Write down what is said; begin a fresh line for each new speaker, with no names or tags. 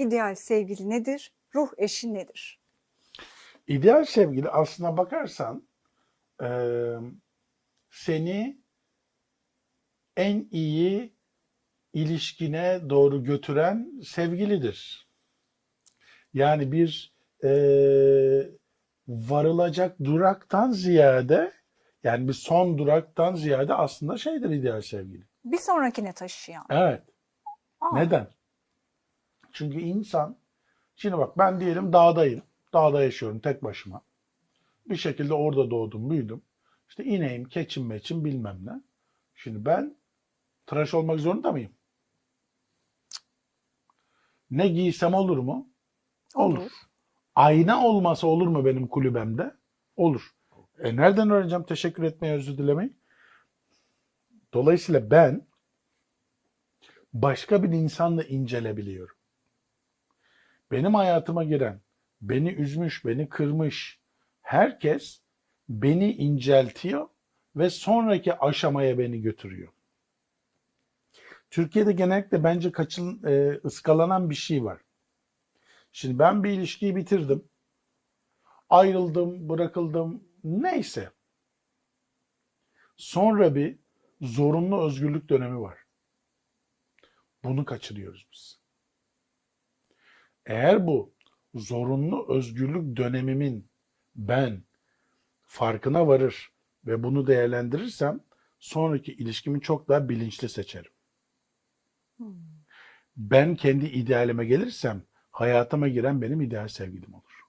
İdeal sevgili nedir? Ruh eşi nedir?
İdeal sevgili aslına bakarsan eee, seni en iyi ilişkine doğru götüren sevgilidir. Yani bir eee, varılacak duraktan ziyade yani bir son duraktan ziyade aslında şeydir ideal sevgili.
Bir sonrakine taşıyan.
Evet.
Aa,
Neden? Çünkü insan, şimdi bak ben diyelim dağdayım. Dağda yaşıyorum tek başıma. Bir şekilde orada doğdum, büyüdüm. İşte ineğim, keçim, meçim bilmem ne. Şimdi ben tıraş olmak zorunda mıyım? Ne giysem olur mu?
Olur.
Ayna olmasa olur mu benim kulübemde? Olur. E nereden öğreneceğim teşekkür etmeyi, özür dilemeyi? Dolayısıyla ben başka bir insanla incelebiliyorum. Benim hayatıma giren, beni üzmüş, beni kırmış herkes beni inceltiyor ve sonraki aşamaya beni götürüyor. Türkiye'de genellikle bence kaçın, e, ıskalanan bir şey var. Şimdi ben bir ilişkiyi bitirdim. Ayrıldım, bırakıldım, neyse. Sonra bir zorunlu özgürlük dönemi var. Bunu kaçırıyoruz biz. Eğer bu zorunlu özgürlük dönemimin ben farkına varır ve bunu değerlendirirsem sonraki ilişkimi çok daha bilinçli seçerim.
Hmm.
Ben kendi idealime gelirsem hayatıma giren benim ideal sevgilim olur.